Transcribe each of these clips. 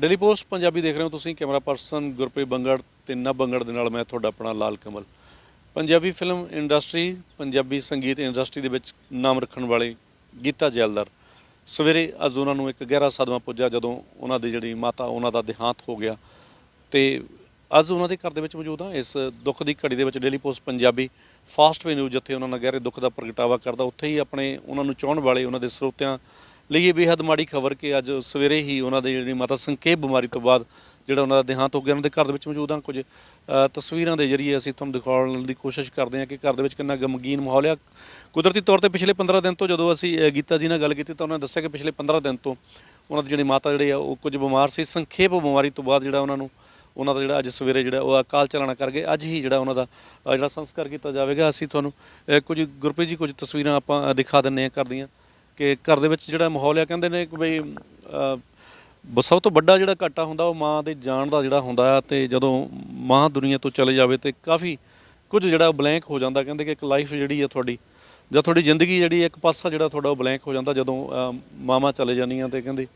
Daily post Punjabi ਦੇਖ ਰਹੇ ਹੋ ਤੁਸੀਂ, ਕੈਮਰਾ ਪਰਸਨ ਗੁਰਪ੍ਰੀਤ ਬੰਗੜ ਤੇ ਨਾ ਬੰਗੜ ਦੇ ਨਾਲ ਮੈਂ ਤੁਹਾਡਾ ਆਪਣਾ ਲਾਲ ਕਮਲ। ਪੰਜਾਬੀ ਫਿਲਮ ਇੰਡਸਟਰੀ ਪੰਜਾਬੀ ਸੰਗੀਤ ਇੰਡਸਟਰੀ ਦੇ ਵਿੱਚ ਨਾਮ ਰੱਖਣ ਵਾਲੇ ਗੀਤਾ ਜੈਲਦਾਰ। ਸਵੇਰੇ ਅੱਜ ਉਹਨਾਂ ਨੂੰ ਇੱਕ ਗਹਿਰਾ ਸਦਮਾ ਪੁੱਜਾ ਜਦੋਂ ਉਹਨਾਂ ਦੀ ਜਿਹੜੀ ਮਾਤਾ, ਉਹਨਾਂ ਦਾ ਦੇਹਾਂਤ ਹੋ ਗਿਆ। ਤੇ ਅੱਜ ਉਹਨਾਂ ਦੇ ਘਰ ਦੇ ਵਿੱਚ ਮੌਜੂਦ ਹਾਂ। ਇਸ ਦੁੱਖ ਦੀ ਘੜੀ ਦੇ ਵਿੱਚ Daily Post Punjabi Fastway news ਜਿੱਥੇ ਉਹਨਾਂ ਨਾਲ ਗਹਿਰੇ ਦੁੱਖ ਦਾ ਪ੍ਰਗਟਾਵਾ ਕਰਦਾ, ਉੱਥੇ ਹੀ ਆਪਣੇ ਉਹਨਾਂ ਨੂੰ ਚਾਹਣ ਵਾਲੇ, ਉਹਨਾਂ ਦੇ ਸਰੋਤਿਆਂ ਲਈ ਇਹ ਬੇਹੱਦ ਮਾੜੀ ਖਬਰ ਕਿ ਅੱਜ ਸਵੇਰੇ ਹੀ ਉਹਨਾਂ ਦੇ ਜਿਹੜੀ ਮਾਤਾ ਸੰਖੇਪ ਬਿਮਾਰੀ ਤੋਂ ਬਾਅਦ ਜਿਹੜਾ ਉਹਨਾਂ ਦਾ ਦੇਹਾਂਤ ਹੋ ਗਿਆ ਉਹਨਾਂ ਦੇ ਘਰ ਦੇ ਵਿੱਚ ਮੌਜੂਦ ਹਾਂ ਕੁਝ ਤਸਵੀਰਾਂ ਦੇ ਜ਼ਰੀਏ ਅਸੀਂ ਤੁਹਾਨੂੰ ਦਿਖਾਉਣ ਦੀ ਕੋਸ਼ਿਸ਼ ਕਰਦੇ ਹਾਂ ਕਿ ਘਰ ਦੇ ਵਿੱਚ ਕਿੰਨਾ ਗਮਗੀਨ ਮਾਹੌਲ ਆ। ਕੁਦਰਤੀ ਤੌਰ ਤੇ ਪਿਛਲੇ 15 ਦਿਨ ਤੋਂ ਜਦੋਂ ਅਸੀਂ ਗੀਤਾ ਜੀ ਨਾਲ ਗੱਲ ਕੀਤੀ ਤਾਂ ਉਹਨਾਂ ਨੇ ਦੱਸਿਆ ਕਿ ਪਿਛਲੇ 15 ਦਿਨ ਤੋਂ ਉਹਨਾਂ ਦੀ ਜਿਹੜੀ ਮਾਤਾ ਜਿਹੜੇ ਆ ਉਹ ਕੁਝ ਬਿਮਾਰ ਸੀ। ਸੰਖੇਪ ਬਿਮਾਰੀ ਤੋਂ ਬਾਅਦ ਜਿਹੜਾ ਉਹਨਾਂ ਨੂੰ ਉਹਨਾਂ ਦਾ ਜਿਹੜਾ ਅੱਜ ਸਵੇਰੇ ਜਿਹੜਾ ਉਹ ਅਕਾਲ ਚਲਾਣਾ ਕਰ ਗਏ। ਅੱਜ ਹੀ ਜਿਹੜਾ ਉਹਨਾਂ ਦਾ ਜਿਹੜਾ ਸੰਸਕਾਰ ਕੀਤਾ ਜਾਵੇਗਾ। ਅਸੀਂ ਤੁਹਾਨੂੰ ਕੁਝ ਗੁਰਪ੍ਰੀਤ ਜੀ ਕੁਝ ਤਸਵੀਰਾਂ ਆਪਾਂ ਅ, ਦਿਖਾ ਦਿੰਨੇ ਆ ਕਰਦੀਆਂ ਕਿ ਘਰ ਦੇ ਵਿੱਚ ਜਿਹੜਾ ਮਾਹੌਲ ਆ ਕਹਿੰਦੇ ਨੇ ਕਿ ਬਈ ਅ, ਬ- ਸਭ ਤੋਂ ਵੱਡਾ ਜਿਹੜਾ ਘਾਟਾ ਹੁੰਦਾ ਉਹ ਮਾਂ ਦੇ ਜਾਣ ਦਾ ਜਿਹੜਾ ਹੁੰਦਾ ਆ ਤੇ ਜਦੋਂ ਮਾਂ ਦੁਨੀਆ ਤੋਂ ਚਲੇ ਜਾਵੇ ਤੇ ਕਾਫੀ ਕੁਝ ਜਿਹੜਾ ਬਲੈਂਕ ਹੋ ਜਾਂਦਾ ਕਹਿੰਦੇ ਕਿ ਇੱਕ ਲਾਈਫ ਜਿਹੜੀ ਆ ਤੁਹਾਡੀ ਜਾਂ ਤੁਹਾਡੀ ਜ਼ਿੰਦਗੀ ਜਿਹੜੀ ਇੱਕ ਪਾਸਾ ਜਿਹੜਾ ਤੁਹਾਡਾ ਉਹ ਬਲੈਂਕ ਹੋ ਜਾਂਦਾ ਜਦੋਂ ਅ, ਮਾਵਾਂ ਚਲੇ ਜਾਂਦੀਆਂ ਤੇ ਕਹਿੰਦੇ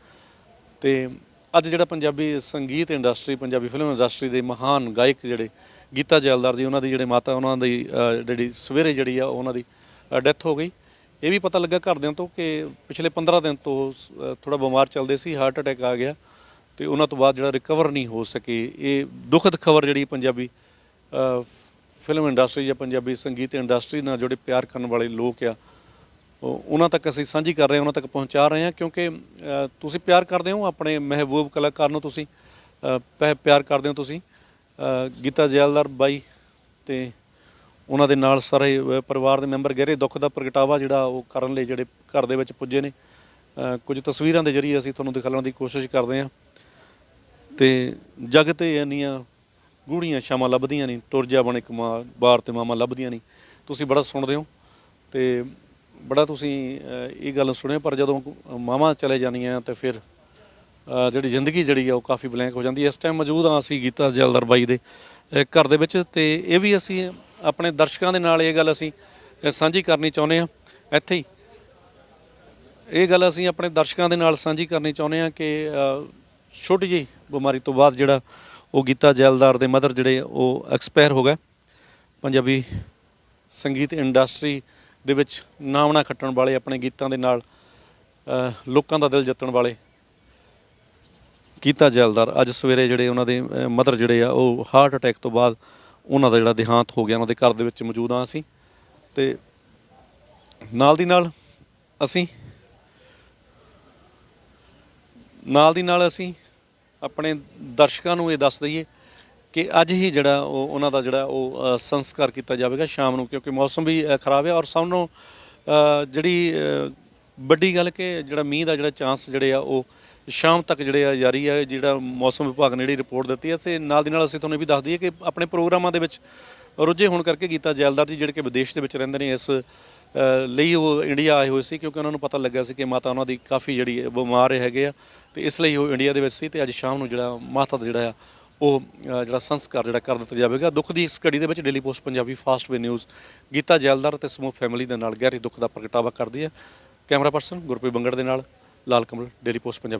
ਤੇ ਅੱਜ ਜਿਹੜਾ ਪੰਜਾਬੀ ਸੰਗੀਤ ਇੰਡਸਟਰੀ ਪੰਜਾਬੀ ਫਿਲਮ ਇੰਡਸਟਰੀ ਦੇ ਮਹਾਨ ਗਾਇਕ ਜਿਹੜੇ ਗੀਤਾ ਜੈਲਦਾਰ ਜੀ ਉਹਨਾਂ ਦੀ ਜਿਹੜੇ ਮਾਤਾ ਉਹਨਾਂ ਦੀ ਅ, ਜਿਹੜੀ ਸਵੇਰੇ ਜਿਹੜੀ ਆ ਉਹਨਾਂ ਦੀ ਡੈਥ ਹੋ ਗਈ। ਇਹ ਵੀ ਪਤਾ ਲੱਗਾ ਘਰਦਿਆਂ ਤੋਂ ਕਿ ਪਿਛਲੇ 15 ਦਿਨ ਤੋਂ ਥੋੜਾ ਬਿਮਾਰ ਚੱਲਦੇ ਸੀ, ਹਾਰਟ ਅਟੈਕ ਆ ਗਿਆ ਤੇ ਉਹਨਾਂ ਤੋਂ ਬਾਅਦ ਜਿਹੜਾ ਰਿਕਵਰ ਨਹੀਂ ਹੋ ਸਕੇ, ਇਹ ਦੁਖਦ ਖਬਰ ਜਿਹੜੀ ਪੰਜਾਬੀ ਫਿਲਮ ਇੰਡਸਟਰੀ ਜਾਂ ਪੰਜਾਬੀ ਸੰਗੀਤ ਇੰਡਸਟਰੀ ਨਾਲ ਜਿਹੜੇ ਪਿਆਰ ਕਰਨ ਵਾਲੇ ਲੋਕ ਆ ਉਹਨਾਂ ਤੱਕ ਅਸੀਂ ਸਾਂਝੀ ਕਰ ਰਹੇ ਹਾਂ, ਉਹਨਾਂ ਤੱਕ ਪਹੁੰਚਾ ਰਹੇ ਹਾਂ ਕਿਉਂਕਿ ਤੁਸੀਂ ਪਿਆਰ ਕਰਦੇ ਹੋ, ਆਪਣੇ ਮਹਿਬੂਬ ਕਲਾਕਾਰ ਨੂੰ ਤੁਸੀਂ ਪੈ- ਪਿਆਰ ਕਰਦੇ ਹੋ ਤੁਸੀਂ ਗੀਤਾ ਜੈਲਦਾਰ ਬਾਈ ਤੇ ਉਹਨਾਂ ਦੇ ਨਾਲ ਸਾਰੇ ਅ, ਪਰਿਵਾਰ ਦੇ ਮੈਂਬਰ ਗਹਿਰੇ ਦੁੱਖ ਦਾ ਪ੍ਰਗਟਾਵਾ ਜਿਹੜਾ ਉਹ ਕਰਨ ਲਈ ਜਿਹੜੇ ਘਰ ਦੇ ਵਿੱਚ ਪੁੱਜੇ ਨੇ। ਅ, ਕੁਝ ਤਸਵੀਰਾਂ ਦੇ ਜ਼ਰੀਏ ਅਸੀਂ ਤੁਹਾਨੂੰ ਦਿਖਾਉਣ ਦੀ ਕੋਸ਼ਿਸ਼ ਕਰਦੇ ਹਾਂ। ਤੇ ਜਗ ਤੇ ਇੰਨੀਆਂ ਗੂੜੀਆਂ ਛਾਵਾਂ ਲੱਭਦੀਆਂ ਨਹੀਂ ਟੁਰ ਜਾ ਬਣ ਇੱਕ ਮਾਂ ਬਾਰ ਤੇ ਮਾਮਾ ਲੱਭਦੀਆਂ ਨਹੀਂ। ਤੁਸੀਂ ਬੜਾ ਸੁਣਦੇ ਹੋ ਤੇ ਬੜਾ ਤੁਸੀਂ ਅ, ਇਹ ਗੱਲ ਸੁਣਿਆ ਪਰ ਜਦੋਂ ਮਾਵਾਂ ਚਲੇ ਜਾਂਦੀਆਂ ਤੇ ਫਿਰ ਅ, ਜਿਹੜੀ ਜ਼ਿੰਦਗੀ ਜਿਹੜੀ ਆ ਉਹ ਕਾਫੀ ਬਲੈਂਕ ਹੋ ਜਾਂਦੀ ਹੈ। ਇਸ ਟਾਈਮ ਮੌਜੂਦ ਹਾਂ ਅਸੀਂ ਗੀਤਾ ਜਲਦਰ ਬਾਈ ਦੇ ਅ, ਘਰ ਦੇ ਵਿੱਚ ਤੇ ਇਹ ਵੀ ਅਸੀਂ ਆਪਣੇ ਦਰਸ਼ਕਾਂ ਦੇ ਨਾਲ ਇਹ ਗੱਲ ਅਸੀਂ ਸਾਂਝੀ ਕਰਨੀ ਚਾਹੁੰਦੇ ਹਾਂ। ਇੱਥੇ ਹੀ। ਇਹ ਗੱਲ ਅਸੀਂ ਆਪਣੇ ਦਰਸ਼ਕਾਂ ਦੇ ਨਾਲ ਸਾਂਝੀ ਕਰਨੀ ਚਾਹੁੰਦੇ ਹਾਂ ਕਿ ਛੋਟੀ ਜਿਹੀ ਬਿਮਾਰੀ ਤੋਂ ਬਾਅਦ ਜਿਹੜਾ ਉਹ ਗੀਤਾ ਜੈਲਦਾਰ ਦੇ ਮਦਰ ਜਿਹੜੇ ਉਹ ਐਕਸਪਾਇਰ ਹੋ ਗਏ। ਪੰਜਾਬੀ ਸੰਗੀਤ ਇੰਡਸਟਰੀ ਦੇ ਵਿੱਚ ਨਾਮਣਾ ਖੱਟਣ ਵਾਲੇ ਆਪਣੇ ਗੀਤਾਂ ਦੇ ਨਾਲ ਲੋਕਾਂ ਦਾ ਦਿਲ ਜਿੱਤਣ ਵਾਲੇ ਗੀਤਾ ਜੈਲਦਾਰ ਅੱਜ ਸਵੇਰੇ ਜਿਹੜੇ ਉਹਨਾਂ ਦੇ ਮਦਰ ਜਿਹੜੇ ਆ ਉਹ ਹਾਰਟ ਅਟੈਕ ਤੋਂ ਬਾਅਦ ਉਹਨਾਂ ਦਾ ਜਿਹੜਾ ਦੇਹਾਂਤ ਹੋ ਗਿਆ, ਉਹਨਾਂ ਦੇ ਘਰ ਦੇ ਵਿੱਚ ਮੌਜੂਦ ਹਾਂ ਅਸੀਂ। ਤੇ ਨਾਲ ਦੀ ਨਾਲ ਅਸੀਂ, ਨਾਲ ਦੀ ਨਾਲ ਅਸੀਂ ਆਪਣੇ ਦਰਸ਼ਕਾਂ ਨੂੰ ਇਹ ਦੱਸ ਦਈਏ ਕਿ ਅੱਜ ਹੀ ਜਿਹੜਾ ਉਹ, ਉਹਨਾਂ ਦਾ ਜਿਹੜਾ ਉਹ ਸੰਸਕਾਰ ਕੀਤਾ ਜਾਵੇਗਾ ਸ਼ਾਮ ਨੂੰ, ਕਿਉਂਕਿ ਮੌਸਮ ਵੀ ਖਰਾਬ ਹੈ ਔਰ ਸਭ ਨੂੰ ਜਿਹੜੀ ਵੱਡੀ ਗੱਲ ਕਿ ਜਿਹੜਾ ਮੀਂਹ ਦਾ ਜਿਹੜਾ ਚਾਂਸ ਜਿਹੜੇ ਆ ਉਹ ਸ਼ਾਮ ਤੱਕ ਜਿਹੜੇ ਆ ਜਾਰੀ ਹੈ ਜਿਹੜਾ ਮੌਸਮ ਵਿਭਾਗ ਨੇ ਜਿਹੜੀ ਰਿਪੋਰਟ ਦਿੱਤੀ ਹੈ ਤੇ ਨਾਲ ਦੀ ਨਾਲ ਅਸੀਂ ਤੁਹਾਨੂੰ ਇਹ ਵੀ ਦੱਸ ਦਈਏ ਕਿ ਆਪਣੇ ਪ੍ਰੋਗਰਾਮਾਂ ਦੇ ਵਿੱਚ ਰੁੱਝੇ ਹੋਣ ਕਰਕੇ ਗੀਤਾ ਜੈਲਦਾਰ ਜੀ ਜਿਹੜੇ ਕਿ ਵਿਦੇਸ਼ ਦੇ ਵਿੱਚ ਰਹਿੰਦੇ ਨੇ, ਇਸ ਲਈ ਉਹ ਇੰਡੀਆ ਆਏ ਹੋਏ ਸੀ, ਕਿਉਂਕਿ ਉਹਨਾਂ ਨੂੰ ਪਤਾ ਲੱਗਿਆ ਸੀ ਕਿ ਮਾਤਾ ਉਹਨਾਂ ਦੀ ਕਾਫੀ ਜਿਹੜੀ ਬਿਮਾਰ ਹੈਗੇ ਆ, ਤੇ ਇਸ ਲਈ ਉਹ ਇੰਡੀਆ ਦੇ ਵਿੱਚ ਸੀ, ਤੇ ਅੱਜ ਸ਼ਾਮ ਨੂੰ ਜਿਹੜਾ ਮਾਤਾ ਦਾ ਜਿਹੜਾ ਆ, ਉਹ ਜਿਹੜਾ ਸੰਸਕਾਰ ਜਿਹੜਾ ਕਰ ਦਿੱਤਾ ਜਾਵੇਗਾ। ਦੁੱਖ ਦੀ ਇਸ ਘੜੀ ਦੇ ਵਿੱਚ Daily Post Punjabi Fastway news Geeta Jaildar ਤੇ ਸਮੂਹ ਫੈਮਿਲੀ ਦੇ ਨਾਲ ਗਹਿਰੇ ਦੁੱਖ ਦਾ ਪ੍ਰਗਟਾਵਾ ਕਰਦੀ ਹੈ ਕੈਮਰਾ ਪਰਸਨ ਗੁਰਪ੍ਰੀਤ ਬੰਗੜ ਦੇ ਨਾਲ, ਲਾਲ ਕਮਲ ਡੇਲੀ ਪੋਸਟ ਪੰਜਾਬੀ